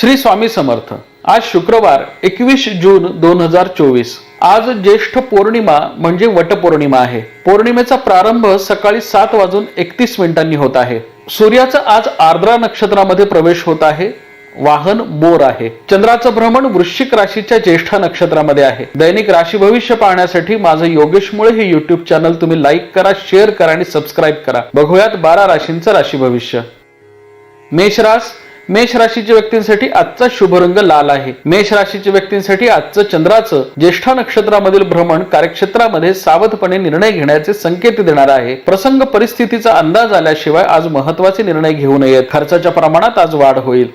श्री स्वामी समर्थ. आज शुक्रवार एकवीस जून दोन हजार चोवीस. आज ज्येष्ठ पौर्णिमा म्हणजे वटपौर्णिमा आहे. पौर्णिमेचा प्रारंभ सकाळी सात वाजून एकतीस मिनिटांनी होत आहे. सूर्याचा आज आर्द्रा नक्षत्रामध्ये प्रवेश होत आहे. वाहन बोर आहे. चंद्राचं भ्रमण वृश्चिक राशीच्या ज्येष्ठा नक्षत्रामध्ये आहे. दैनिक राशी भविष्य पाहण्यासाठी माझं योगेश मुळे हे युट्यूब चॅनल तुम्ही लाईक करा शेअर करा आणि सबस्क्राईब करा. बघूयात बारा राशींचं राशी भविष्य. मेषरास मेष राशीच्या व्यक्तींसाठी आजचा शुभ रंग लाल आहे. मेष राशीच्या व्यक्तींसाठी आजचं चंद्राचं ज्येष्ठा नक्षत्रामधील भ्रमण कार्यक्षेत्रामध्ये सावधपणे निर्णय घेण्याचे संकेत देणार आहे. प्रसंग परिस्थितीचा अंदाज आल्याशिवाय आज महत्त्वाचे निर्णय घेऊ नयेत. खर्चाच्या प्रमाणात आज वाढ होईल.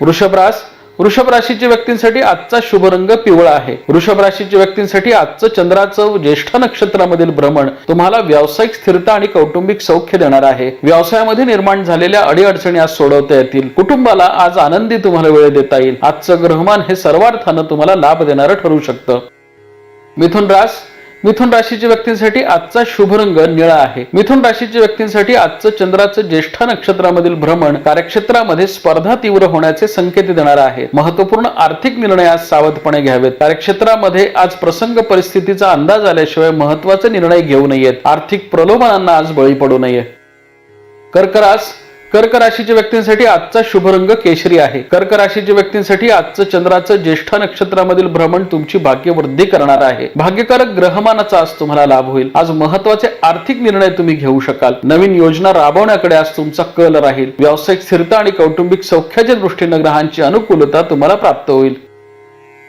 वृषभरास वृषभ राशीच्या व्यक्तींसाठी आजचा शुभ रंग पिवळा आहे. वृषभ राशीच्या व्यक्तींसाठी आजचं चंद्राचं ज्येष्ठ नक्षत्रामधील भ्रमण तुम्हाला व्यावसायिक स्थिरता आणि कौटुंबिक सौख्य देणार आहे. व्यवसायामध्ये निर्माण झालेल्या अडीअडचणी आज सोडवता येतील. कुटुंबाला आज आनंदी तुम्हाला वेळ देता येईल. आजचं ग्रहमान हे सर्वार्थानं तुम्हाला लाभ देणारं ठरू शकतं. मिथुन रास मिथुन राशीच्या व्यक्तींसाठी आजचा शुभ रंग निळा आहे. मिथुन राशीच्या व्यक्तींसाठी आजचं चंद्राचं ज्येष्ठा नक्षत्रामधील भ्रमण कार्यक्षेत्रामध्ये स्पर्धा तीव्र होण्याचे संकेत देणार आहे. महत्त्वपूर्ण आर्थिक निर्णय आज सावधपणे घ्यावेत. कार्यक्षेत्रामध्ये आज प्रसंग परिस्थितीचा अंदाज आल्याशिवाय महत्त्वाचे निर्णय घेऊ नयेत. आर्थिक प्रलोभनांना आज बळी पडू नये. कर्क रास कर्क राशीच्या व्यक्तींसाठी आजचा शुभ रंग केशरी आहे. कर्क राशीच्या व्यक्तींसाठी आजचं चंद्राचं ज्येष्ठा नक्षत्रामधील भ्रमण तुमची भाग्यवृद्धी करणार आहे. भाग्यकारक ग्रहमानाचा आज तुम्हाला लाभ होईल. आज महत्त्वाचे आर्थिक निर्णय तुम्ही घेऊ शकाल. नवीन योजना राबवण्याकडे आज तुमचा कल राहील. व्यावसायिक स्थिरता आणि कौटुंबिक सौख्याच्या दृष्टीनं ग्रहांची अनुकूलता तुम्हाला प्राप्त होईल.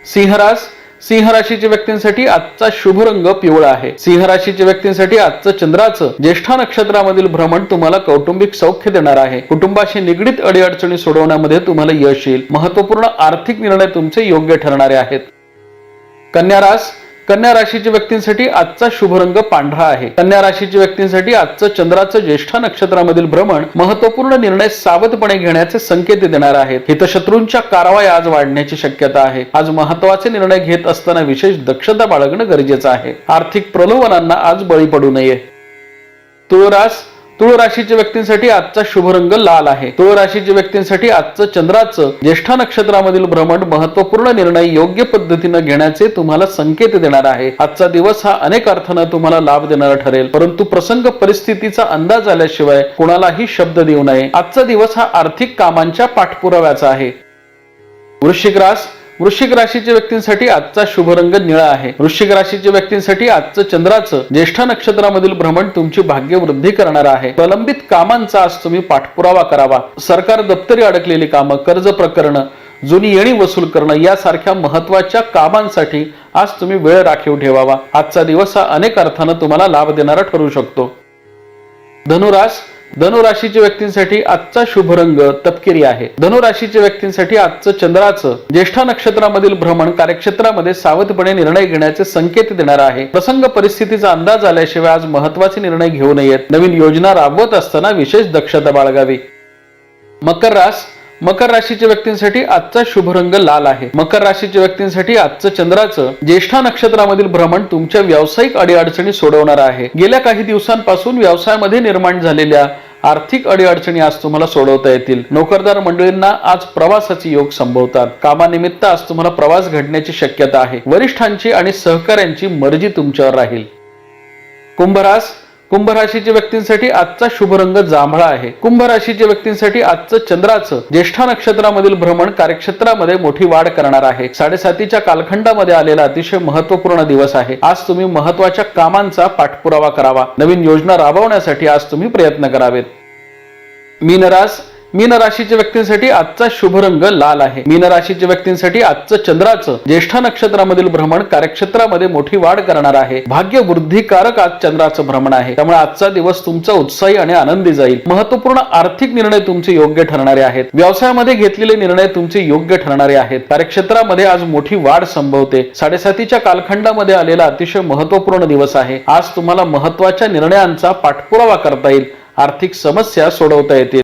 सिंहरास सिंह राशीच्या व्यक्तींसाठी आजचा शुभ रंग पिवळा आहे. सिंह राशीच्या व्यक्तींसाठी आजचं चंद्राचं ज्येष्ठा नक्षत्रामधील भ्रमण तुम्हाला कौटुंबिक सौख्य देणार आहे. कुटुंबाशी निगडीत अडीअडचणी सोडवण्यामध्ये तुम्हाला यश येईल. महत्त्वपूर्ण आर्थिक निर्णय तुमचे योग्य ठरणारे आहेत. कन्या रास कन्या राशीच्या व्यक्तींसाठी आजचा शुभ रंग पांढरा आहे. कन्या राशीच्या व्यक्तींसाठी आजचं चंद्राचं ज्येष्ठा नक्षत्रामधील भ्रमण महत्त्वपूर्ण निर्णय सावधपणे घेण्याचे संकेत देणार आहेत. हितशत्रूंच्या कारवाई आज वाढण्याची शक्यता आहे. आज महत्त्वाचे निर्णय घेत असताना विशेष दक्षता बाळगणं गरजेचं आहे. आर्थिक प्रलोभनांना आज बळी पडू नये. तुळरास तुळ राशीच्या व्यक्तींसाठी आजचा शुभ रंग लाल आहे. तुळ राशीच्या व्यक्तींसाठी आजचं चंद्राचं ज्येष्ठा नक्षत्रामधील भ्रमण महत्त्वपूर्ण निर्णय योग्य पद्धतीनं घेण्याचे तुम्हाला संकेत देणार आहे. आजचा दिवस हा अनेक अर्थानं तुम्हाला लाभ देणारा ठरेल. परंतु प्रसंग परिस्थितीचा अंदाज आल्याशिवाय कुणालाही शब्द देऊ नये. आजचा दिवस हा आर्थिक कामांच्या पाठपुराव्याचा आहे. वृश्चिक रास वृश्चिक राशीच्या व्यक्तींसाठी आजचा शुभ रंग निळा आहे. वृश्चिक राशीच्या व्यक्तींसाठी आजचं चंद्राचं ज्येष्ठा नक्षत्रामधील भ्रमण तुमची भाग्यवृद्धी करणार आहे. प्रलंबित कामांचा आज तुम्ही पाठपुरावा करावा. सरकार दप्तरी अडकलेली कामं कर्ज प्रकरण जुनी येणी वसूल करणं यासारख्या महत्त्वाच्या कामांसाठी आज तुम्ही वेळ राखीव ठेवावा. आजचा दिवस हा अनेक अर्थानं तुम्हाला लाभ देणारा ठरू शकतो. धनुरास धनुराशीच्या व्यक्तींसाठी आजचा शुभ रंग तपकिरी आहे. धनुराशीच्या व्यक्तींसाठी आजचं चंद्राचं ज्येष्ठा नक्षत्रामधील भ्रमण कार्यक्षेत्रामध्ये सावधपणे निर्णय घेण्याचे संकेत देणार आहे. प्रसंग परिस्थितीचा अंदाज आल्याशिवाय आज महत्त्वाचे निर्णय घेऊ नयेत. नवीन योजना राबवत असताना विशेष दक्षता बाळगावी. मकर रास मकर राशीच्या व्यक्तींसाठी आजचा शुभ रंग लाल आहे. मकर राशीच्या व्यक्तींसाठी आजचं चंद्राचं ज्येष्ठा नक्षत्रामधील भ्रमण तुमच्या व्यावसायिक अडीअडचणी सोडवणार आहे. गेल्या काही दिवसांपासून व्यवसायामध्ये निर्माण झालेल्या आर्थिक अडीअडचणी आज तुम्हाला सोडवता येतील. नोकरदार मंडळींना आज प्रवासाचे योग संभवतात. कामानिमित्त आज तुम्हाला प्रवास घडण्याची शक्यता आहे. वरिष्ठांची आणि सहकाऱ्यांची मर्जी तुमच्यावर राहील. कुंभरास कुंभ राशीच्या व्यक्तींसाठी आजचा शुभ रंग जांभळा आहे. कुंभ राशीच्या व्यक्तींसाठी आजचं चंद्राचं ज्येष्ठा नक्षत्रामधील भ्रमण कार्यक्षेत्रामध्ये मोठी वाढ करणार आहे. साडेसातीच्या कालखंडामध्ये आलेला अतिशय महत्त्वपूर्ण दिवस आहे. आज तुम्ही महत्त्वाच्या कामांचा पाठपुरावा करावा. नवीन योजना राबवण्यासाठी आज तुम्ही प्रयत्न करावेत. मीनरास मीन राशीच्या व्यक्तींसाठी आजचा शुभ रंग लाल आहे. मीन राशीच्या व्यक्तींसाठी आजचं चंद्राचं ज्येष्ठा नक्षत्रामधील भ्रमण कार्यक्षेत्रामध्ये मोठी वाढ करणार आहे. भाग्य वृद्धिकारक आज चंद्राचं भ्रमण आहे. त्यामुळे आजचा दिवस तुमचा उत्साही आणि आनंदी जाईल. महत्त्वपूर्ण आर्थिक निर्णय तुमचे योग्य ठरणारे आहेत. व्यवसायामध्ये घेतलेले निर्णय तुमचे योग्य ठरणारे आहेत. कार्यक्षेत्रामध्ये आज मोठी वाढ संभवते. साडेसातीच्या कालखंडामध्ये आलेला अतिशय महत्त्वपूर्ण दिवस आहे. आज तुम्हाला महत्त्वाच्या निर्णयांचा पाठपुरावा करता येईल. आर्थिक समस्या सोडवता येतील.